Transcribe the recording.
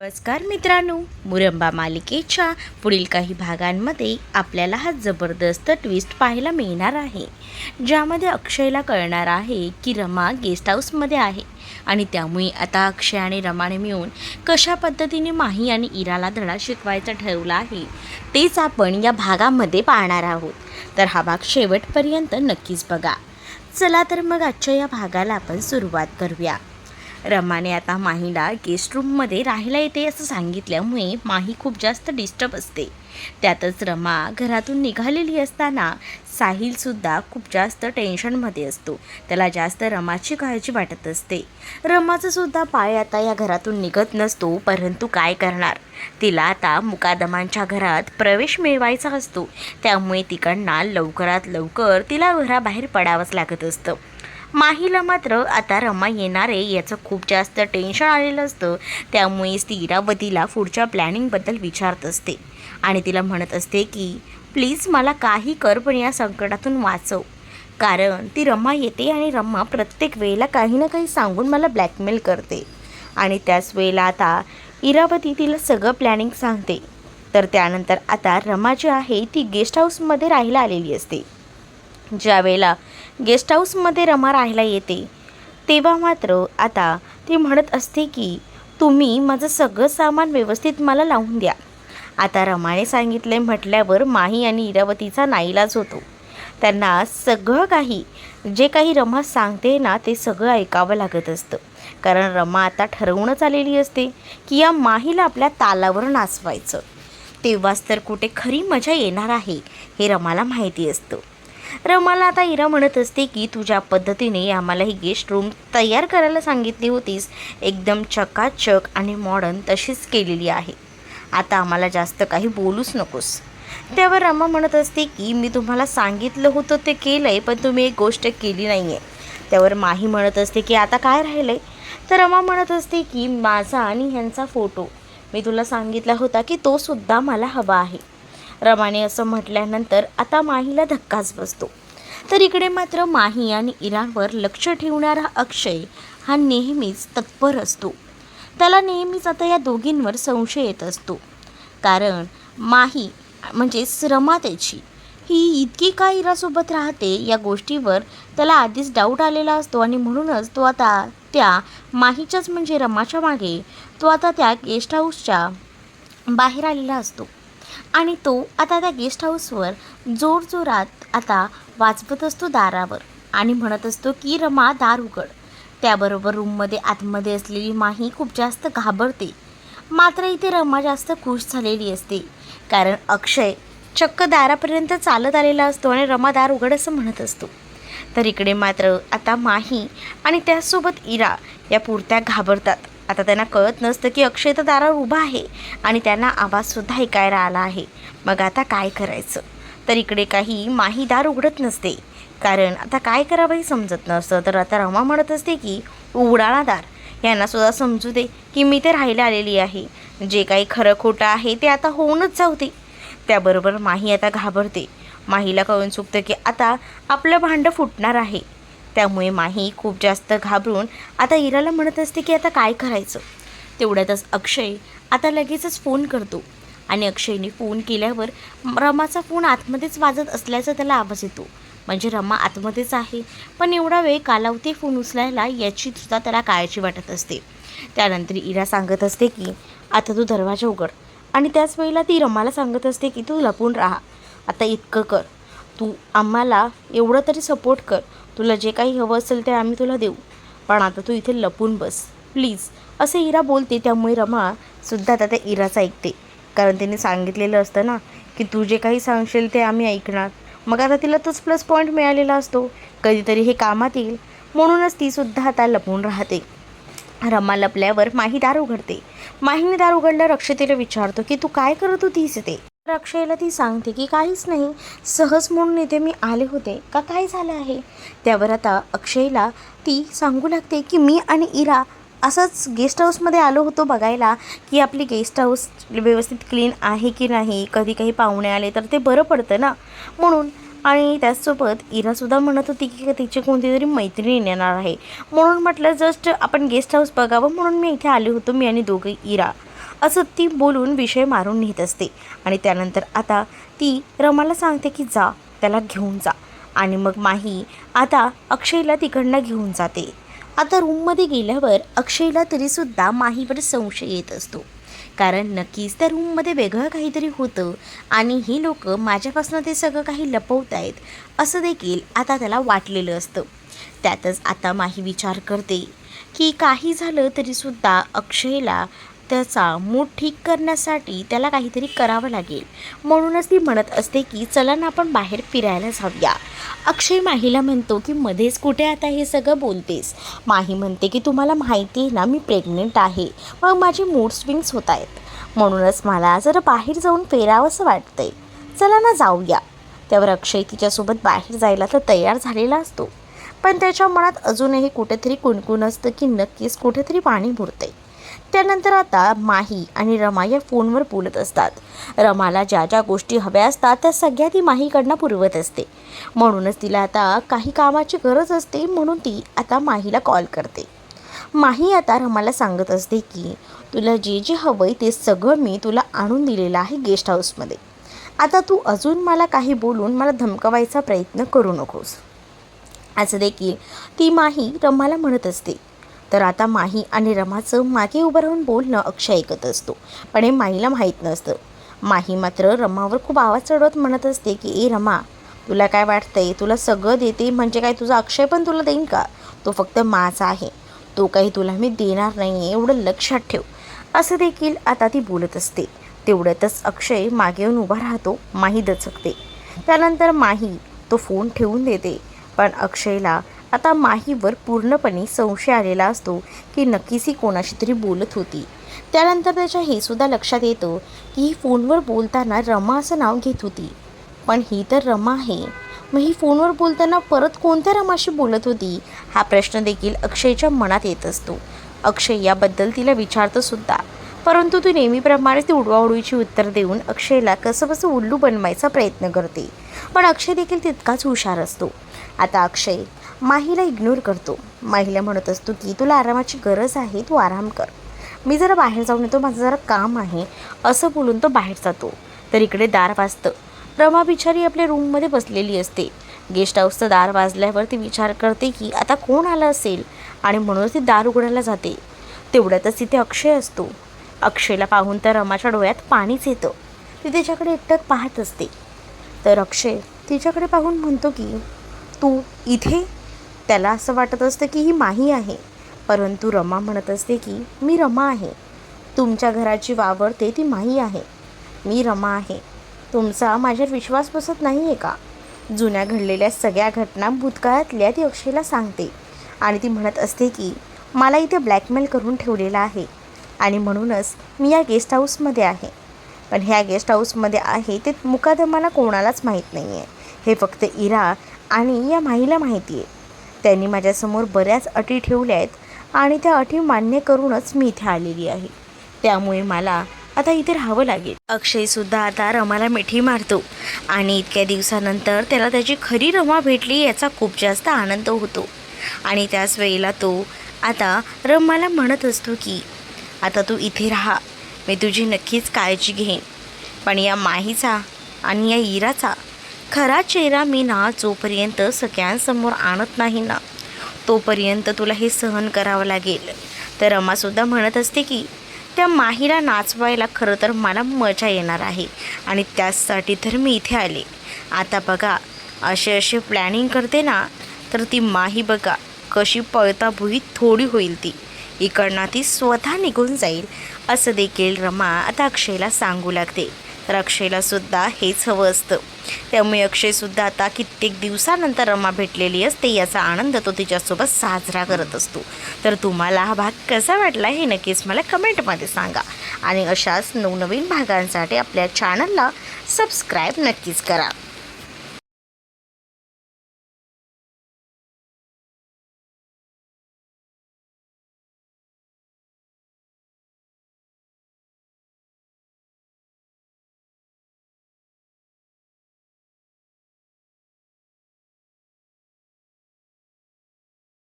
नमस्कार मित्रांनो मुरंबा मालिकेच्या पुढील काही भागांमध्ये आपल्याला हा जबरदस्त ट्विस्ट पाहायला मिळणार आहे ज्यामध्ये अक्षयला कळणार आहे की रमा गेस्ट हाऊसमध्ये आहे. आणि त्यामुळे आता अक्षय आणि रमाने मिळून कशा पद्धतीने माही आणि इराला धडा शिकवायचा ठरवला आहे तेच आपण या भागामध्ये पाहणार आहोत. तर हा भाग शेवटपर्यंत नक्कीच बघा. चला तर मग आजच्या या भागाला आपण सुरुवात करूया. रमाने आता माहीला गेस्ट रूममध्ये राहायला येते असं सांगितल्यामुळे माही खूप जास्त डिस्टर्ब असते. त्यातच रमा घरातून निघालेली असताना साहिलसुद्धा खूप जास्त टेन्शनमध्ये असतो. त्याला जास्त रमाची काळजी वाटत असते. रमाचा सुद्धा पाय आता या घरातून निघत नसतो परंतु काय करणार? तिला आता मुकादमांच्या घरात प्रवेश मिळवायचा असतो. त्यामुळे तिकडनं लवकरात लवकर तिला घराबाहेर पडावंच लागत असतं. माहीला मात्र आता रमा येणार आहे याचं खूप जास्त टेन्शन आलेलं असतं. त्यामुळेच ती इरावतीला पुढच्या प्लॅनिंगबद्दल विचारत असते. आणि तिला म्हणत असते की प्लीज मला काही कर पण या संकटातून वाचव. कारण ती रमा येते आणि रमा प्रत्येक वेळेला काही ना काही सांगून मला ब्लॅकमेल करते. आणि त्याच वेळेला आता इरावती तिला सगळं प्लॅनिंग सांगते. तर त्यानंतर आता रमा जी आहे ती गेस्ट हाऊसमध्ये राहायला आलेली असते. ज्या वेळेला गेस्ट हाऊसमध्ये रमा राहायला येते. तेव्हा मात्र आता ती म्हणत असते की तुम्ही माझं सगळं सामान व्यवस्थित मला लावून द्या. आता रमाने सांगितले म्हटल्यावर माही आणि इरावतीचा नाईलाज होतो. त्यांना सगळं काही जे काही रमा सांगते ना ते सगळं ऐकावं लागत असतं. कारण रमा आता ठरवूनच आलेली असते की या माहीला आपल्या तालावर नाचवायचं तेव्हाच तर कुठे खरी मजा येणार आहे हे रमाला माहिती असतं. रमाला आता इरा म्हणत असते की तुझ्या पद्धतीने आम्हाला ही गेस्ट रूम तयार करायला सांगितली होतीस एकदम चकाचक आणि मॉडर्न तशीच केलेली आहे. आता आम्हाला जास्त काही बोलूच नकोस. त्यावर रमा म्हणत असते की मी तुम्हाला सांगितलं होतं ते केलं आहे पण तुम्ही एक गोष्ट केली नाही आहे त्यावर माही म्हणत असते की आता काय राहिलं आहे तर रमा म्हणत असते की माझा आणि ह्यांचा फोटो मी तुला सांगितला होता की तो सुद्धा मला हवा आहे. रमाने असं म्हटल्यानंतर आता माहीला धक्काच बसतो. तर इकडे मात्र माही आणि इराणवर लक्ष ठेवणारा अक्षय हा नेहमीच तत्पर असतो. त्याला नेहमीच आता या दोघींवर संशय येत असतो. कारण माही म्हणजेच रमा त्याची ही इतकी का इरासोबत राहते या गोष्टीवर त्याला आधीच डाऊट आलेला असतो आणि म्हणूनच तो आता त्या माहीच्याच म्हणजे रमाच्या मागे तो आता त्या गेस्ट हाऊसच्या बाहेर आलेला असतो. आणि तो आता त्या गेस्ट हाऊसवर जोरजोरात आता वाजवत असतो दारावर आणि म्हणत असतो की रमा दार उघड. त्याबरोबर रूममध्ये आतमध्ये असलेली माही खूप जास्त घाबरते. मात्र इथे रमा जास्त खुश झालेली असते. कारण अक्षय चक्क दारापर्यंत चालत आलेला असतो आणि रमा दार उघड असं म्हणत असतो. तर इकडे मात्र आता माही आणि त्यासोबत इरा या पुरत्या घाबरतात. आता त्यांना कळत नसतं की अक्षय तर दारावर उभा आहे आणि त्यांना आवाजसुद्धा ऐकायला आला आहे. मग आता काय करायचं? तर इकडे काही माही दार उघडत नसते. कारण आता काय करावं हे समजत नसतं. तर आता रमा म्हणत असते की उघडाळा दार यांनासुद्धा समजू दे की मी ते राहायला आलेली आहे. जे काही खरं खोटं आहे ते आता होऊनच जाऊ दे. त्याबरोबर माही आता घाबरते. माहीला कळून चुकतं की आता आपलं भांडं फुटणार आहे. त्यामुळे माही खूप जास्त घाबरून आता इराला म्हणत असते की आता काय करायचं? तेवढ्यातच अक्षय आता लगेचच फोन करतो. आणि अक्षयने फोन केल्यावर रमाचा फोन आतमध्येच वाजत असल्याचा त्याला आवाज येतो. म्हणजे रमा आतमध्येच आहे. पण एवढा वेळ कालावधी फोन उचलायला याची सुद्धा त्याला काळजी वाटत असते. त्यानंतर इरा सांगत असते की आता तू दरवाजा उघड. आणि त्याच वेळेला ती रमाला सांगत असते की तू लपून राहा. आता इतकं कर. तू आम्हाला एवढं तरी सपोर्ट कर. तुला जे काही हवं असेल ते आम्ही तुला देऊ. पण आता तू इथे लपून बस. प्लीज असे इरा बोलते त्यामुळे रमा सुद्धा आता त्या इराचं ऐकते. कारण तिने सांगितलेलं असतं ना की तू जे काही सांगशील ते आम्ही ऐकणार. मग आता तिला तोच प्लस पॉईंट मिळालेला असतो. कधीतरी हे कामात येईल. म्हणूनच ती सुद्धा आता लपून राहते. रमा लपल्यावर माही दार उघडते. माहीने दार उघडल्यावर रक्षतेला विचारतो की तू काय करत होतीस ते तर अक्षयला ती सांगते की काहीच नाही. सहज म्हणून इथे मी आले होते. का काय झालं आहे? त्यावर आता अक्षयला ती सांगू लागते की मी आणि इरा असंच गेस्ट हाऊसमध्ये आलो होतो बघायला की आपली गेस्ट हाऊस व्यवस्थित क्लीन आहे की नाही? कधी काही पाहुणे आले तर ते बरं पडतं ना? म्हणून आणि त्याचसोबत इरासुद्धा म्हणत होती की तिची कोणती तरी मैत्रीण येणार आहे. म्हणून म्हटलं जस्ट आपण गेस्ट हाऊस बघावं म्हणून मी इथे आले होतो मी आणि दोघे इरा. असं ती बोलून विषय मारून नेत असते. आणि त्यानंतर आता ती रमाला सांगते की जा त्याला घेऊन जा. आणि मग माही आता अक्षयला तिकडनं घेऊन जाते. आता रूममध्ये गेल्यावर अक्षयला तरीसुद्धा माहीवर संशय येत असतो. कारण नक्कीच त्या रूममध्ये वेगळं काहीतरी होतं आणि ही लोक माझ्यापासून ते सगळं काही लपवत आहेत असं देखील आता त्याला वाटलेलं असतं. त्यातच आता माही विचार करते की काही झालं तरीसुद्धा अक्षयला त्याचा मूड ठीक करण्यासाठी त्याला काहीतरी करावं लागेल. म्हणूनच ती म्हणत असते की चला ना आपण बाहेर फिरायला जाऊया. अक्षय माहीला म्हणतो की मध्येच कुठे आता हे सगळं बोलतेस? माही म्हणते की तुम्हाला माहिती आहे ना मी प्रेग्नेंट आहे. मग माझे मूड स्विंग्स होत आहेत. म्हणूनच मला जरा बाहेर जाऊन फिरावंसं वाटतंय. चला ना जाऊया. त्यावर अक्षय तिच्यासोबत बाहेर जायला तर तयार झालेला असतो. पण त्याच्या मनात अजूनही कुठेतरी कुणकुण असतं की नक्कीच कुठेतरी पाणी मुरते त्यानंतर आता माही आणि रमा या फोनवर बोलत असतात. रमाला ज्या ज्या गोष्टी हव्या असतात त्या सगळ्या ती माहीकडनं पुरवत असते. म्हणूनच तिला आता काही कामाची गरज असते म्हणून ती आता माहीला कॉल करते. माही आता रमाला सांगत असते की तुला जे जे हवं आहे ते सगळं मी तुला आणून दिलेलं आहे गेस्ट हाऊसमध्ये आता तू अजून मला काही बोलून मला धमकवायचा प्रयत्न करू नकोस. असं देखील ती माही रमाला म्हणत असते. तर आता माही आणि रमाचं मागे उभं राहून बोलणं अक्षय ऐकत असतो. पण हे माहीला माहीत नसतं. माही मात्र रमावर खूप आवाज चढवत म्हणत असते की ए रमा तुला काय वाटतंय? तुला सगळं देते म्हणजे काय तुझा अक्षय पण तुला देईन का? तो फक्त माझा आहे. तो काही तुला मी देणार नाही आहे एवढं लक्षात ठेव. असं देखील आता ती बोलत असते. तेवढ्यातच अक्षय मागे येऊन उभा राहतो. माही दचकते. त्यानंतर माही तो फोन ठेवून देते. पण अक्षयला आता माहीवर पूर्णपणे संशय आलेला असतो की नक्कीच ही कोणाशी तरी बोलत होती. त्यानंतर त्याच्या हे सुद्धा लक्षात येतं की ही फोनवर बोलताना रमा असं नाव घेत होती. पण ही तर रमा आहे. मग ही फोनवर बोलताना परत कोणत्या रमाशी बोलत होती? हा प्रश्न देखील अक्षयच्या मनात येत असतो. अक्षय याबद्दल तिला विचारतो सुद्धा. परंतु ती नेहमीप्रमाणे ती उडवाउडवीची उत्तर देऊन अक्षयला कसं कसं उल्लू बनवायचा प्रयत्न करते. पण अक्षय देखील तितकाच हुशार असतो. आता अक्षय माहीला इग्नोर करतो. माहीला म्हणत असतो की तुला आरामाची गरज आहे तू आराम कर. मी जरा बाहेर जाऊन येतो माझं जरा काम आहे. असं बोलून तो बाहेर जातो. तर इकडे दार वाजतं. रमा बिचारी आपल्या रूममध्ये बसलेली असते. गेस्ट हाऊसचं दार वाजल्यावर ती विचार करते की आता कोण आलं असेल? आणि म्हणूनच ती दार उघडायला जाते. तेवढ्यातच तिथे अक्षय असतो. अक्षयला पाहून तर रमाच्या डोळ्यात पाणीच येतं. ती त्याच्याकडे एकटक पाहत असते. तर अक्षय तिच्याकडे पाहून म्हणतो की तू इथे त्याला असं वाटत असतं की ही माही आहे. परंतु रमा म्हणत असते की मी रमा आहे. तुमच्या घराची वावरते ती माही आहे. मी रमा आहे. तुमचा माझ्यावर विश्वास बसत नाही आहे का? जुन्या घडलेल्या सगळ्या घटना भूतकाळातल्या ती अक्षयला सांगते. आणि ती म्हणत असते की मला इथे ब्लॅकमेल करून ठेवलेला आहे. आणि म्हणूनच मी या गेस्ट हाऊसमध्ये आहे. पण ह्या गेस्ट हाऊसमध्ये आहे ते मुकादमाला कोणालाच माहीत नाही आहे हे फक्त इरा आणि या माहीला माहिती आहे त्यांनी माझ्यासमोर बऱ्याच अटी ठेवल्या आहेत आणि त्या अटी मान्य करूनच मी इथे आलेली आहे. त्यामुळे मला आता इथे राहावं लागेल. अक्षयसुद्धा आता रमाला मिठी मारतो आणि इतक्या दिवसानंतर त्याला त्याची खरी रमा भेटली याचा खूप जास्त आनंद होतो. आणि त्याच वेळेला तो आता रमाला म्हणत असतो की आता तू इथे राहा मी तुझी नक्कीच काळजी घेईन. पण या माहीचा आणि या इराचा खरा चेहरा मी ना जोपर्यंत सगळ्यांसमोर आणत नाही ना तोपर्यंत तुला हे सहन करावं लागेल. तर रमासुद्धा म्हणत असते की त्या माहीला नाचवायला खरं तर मला मजा येणार आहे आणि त्याचसाठी तर मी इथे आले. आता बघा असे असे प्लॅनिंग करते ना तर ती माही बघा कशी पळताभुई थोडी होईल ती. इकडनं ती स्वतः निघून जाईल. असं देखील रमा आता अक्षयला सांगू लागते. तर अक्षयला सुद्धा हेच हवं असतं. त्यामुळे अक्षयसुद्धा आता कित्येक दिवसानंतर रमा भेटलेली असते याचा आनंद तो तिच्यासोबत साजरा करत असतो. तर तुम्हाला हा भाग कसा वाटला हे नक्कीच मला कमेंटमध्ये सांगा. आणि अशाच नवनवीन भागांसाठी आपल्या चॅनलला सबस्क्राईब नक्कीच करा.